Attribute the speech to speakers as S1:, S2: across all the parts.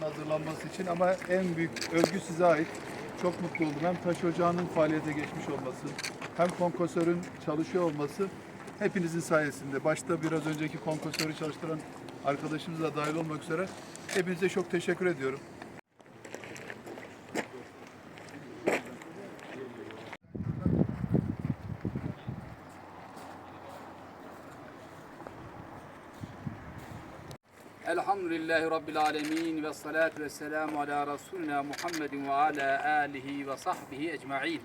S1: makinesinin hazırlanması için ama en büyük övgü size ait. Çok mutlu oldum. Hem taş ocağının faaliyete geçmiş olması, hem konkosörün çalışıyor olması hepinizin sayesinde. Başta biraz önceki konkosörü çalıştıran arkadaşımız da dahil olmak üzere hepinize çok teşekkür ediyorum.
S2: Elhamdülillahi Rabbil alemin ve salatu ve selamu ala Resulina Muhammedin ve ala alihi ve sahbihi ecma'in.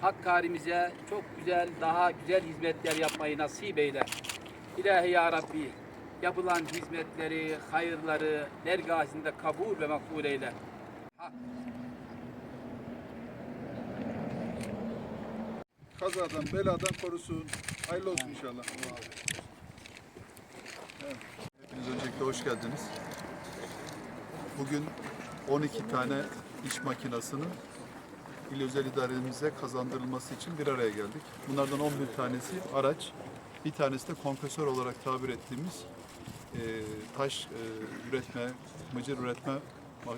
S2: Hakkari'mize çok güzel, daha güzel hizmetler yapmayı nasip eyle. İlahi Ya Rabbi, yapılan hizmetleri, hayırları dergahinde kabul ve makbul eyle. Ha-
S1: Kazadan, beladan korusun. Hayırlı olsun inşallah. Evet. Hoş geldiniz. Bugün 12 tane iş makinasının il özel idaremize kazandırılması için bir araya geldik. Bunlardan 11 tanesi araç, bir tanesi de kompresör olarak tabir ettiğimiz e, taş e, üretme, mıcır üretme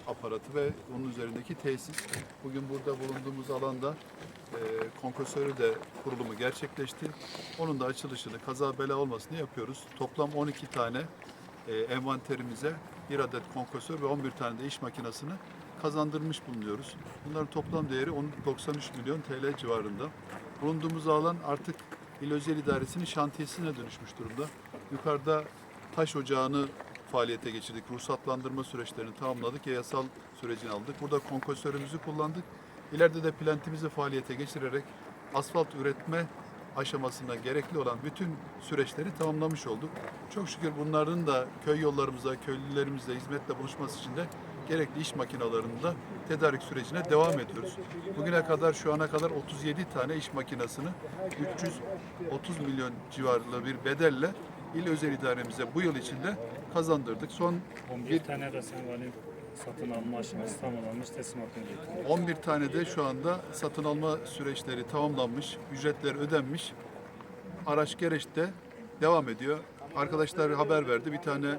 S1: aparatı ve onun üzerindeki tesis. Bugün burada bulunduğumuz alanda e, kompresörü de kurulumu gerçekleşti. Onun da açılışını kaza bela olmasını yapıyoruz. Toplam 12 tane e, envanterimize bir adet kompresör ve 11 tane de iş makinesini kazandırmış bulunuyoruz. Bunların toplam değeri 10 93 milyon TL civarında. Bulunduğumuz alan artık İl Özel İdaresi'nin şantiyesine dönüşmüş durumda. Yukarıda taş ocağını faaliyete geçirdik. Ruhsatlandırma süreçlerini tamamladık. Yasal sürecini aldık. Burada konkosörümüzü kullandık. İleride de plantimizi faaliyete geçirerek asfalt üretme aşamasında gerekli olan bütün süreçleri tamamlamış olduk. Çok şükür bunların da köy yollarımıza, köylülerimizle hizmetle buluşması için de gerekli iş makinalarının da tedarik sürecine devam ediyoruz. Bugüne kadar şu ana kadar 37 tane iş makinesini 330 milyon civarında bir bedelle il özel idaremize bu yıl içinde kazandırdık. Son
S3: 11 tane de sen satın alma aşaması tamamlanmış teslimatını bekliyor.
S1: 11 tane de şu anda satın alma süreçleri tamamlanmış, ücretler ödenmiş. Araç gereçte devam ediyor. Arkadaşlar haber verdi. Bir tane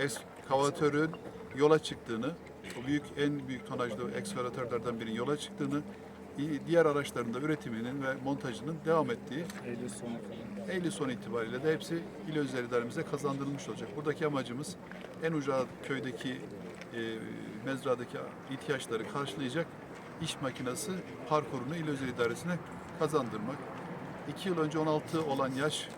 S1: eskavatörün yola çıktığını, o büyük en büyük tonajlı ekskavatörlerden birinin yola çıktığını, diğer araçların da üretiminin ve montajının devam ettiği
S3: Eylül sonu.
S1: Eylül sonu itibariyle de hepsi il özel idaremize kazandırılmış olacak. Buradaki amacımız en ucra köydeki mezradaki ihtiyaçları karşılayacak iş makinesi parkurunu il özel idaresine kazandırmak. İki yıl önce 16 olan yaş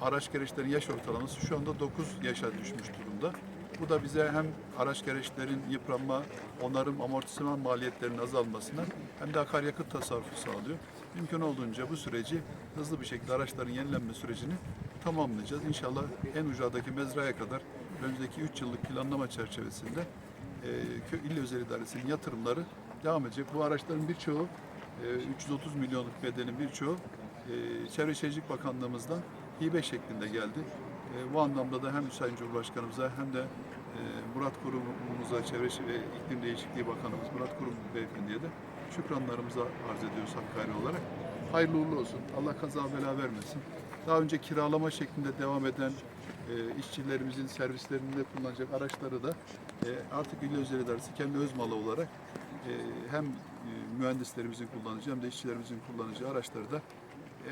S1: araç gereçlerin yaş ortalaması şu anda 9 yaşa düşmüş durumda. Bu da bize hem araç gereçlerin yıpranma, onarım, amortisman maliyetlerinin azalmasına hem de akaryakıt tasarrufu sağlıyor. Mümkün olduğunca bu süreci hızlı bir şekilde araçların yenilenme sürecini tamamlayacağız. İnşallah en ucadaki mezraya kadar önümüzdeki 3 yıllık planlama çerçevesinde e, il özel idaresinin yatırımları devam edecek. Bu araçların birçoğu e, 330 milyonluk bedenin birçoğu e, Çevre Şehircilik Bakanlığımızdan hibe şeklinde geldi. E, bu anlamda da hem Sayın Cumhurbaşkanımıza hem de e, Murat Kurumumuza, Çevre ve İklim Değişikliği Bakanımız Murat Kurum Beyefendi'ye de şükranlarımızı arz ediyoruz Hakkari olarak. Hayırlı uğurlu olsun. Allah kaza bela vermesin. Daha önce kiralama şeklinde devam eden e, işçilerimizin servislerinde kullanacak araçları da e, artık İl Özel İdaresi kendi öz malı olarak e, hem mühendislerimizin kullanacağı hem de işçilerimizin kullanacağı araçları da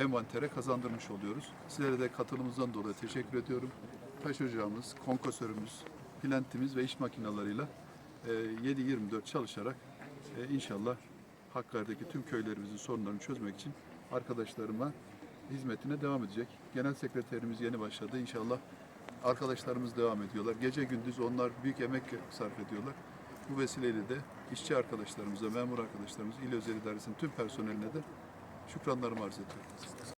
S1: envantere kazandırmış oluyoruz. Sizlere de katılımınızdan dolayı teşekkür ediyorum. Taş ocağımız, konkosörümüz, plantimiz ve iş makinalarıyla e, 7-24 çalışarak inşallah Hakkari'deki tüm köylerimizin sorunlarını çözmek için arkadaşlarıma hizmetine devam edecek. Genel sekreterimiz yeni başladı. İnşallah arkadaşlarımız devam ediyorlar. Gece gündüz onlar büyük emek sarf ediyorlar. Bu vesileyle de işçi arkadaşlarımıza, memur arkadaşlarımıza, il özel idaresinin tüm personeline de şükranlarımı arz ediyorum.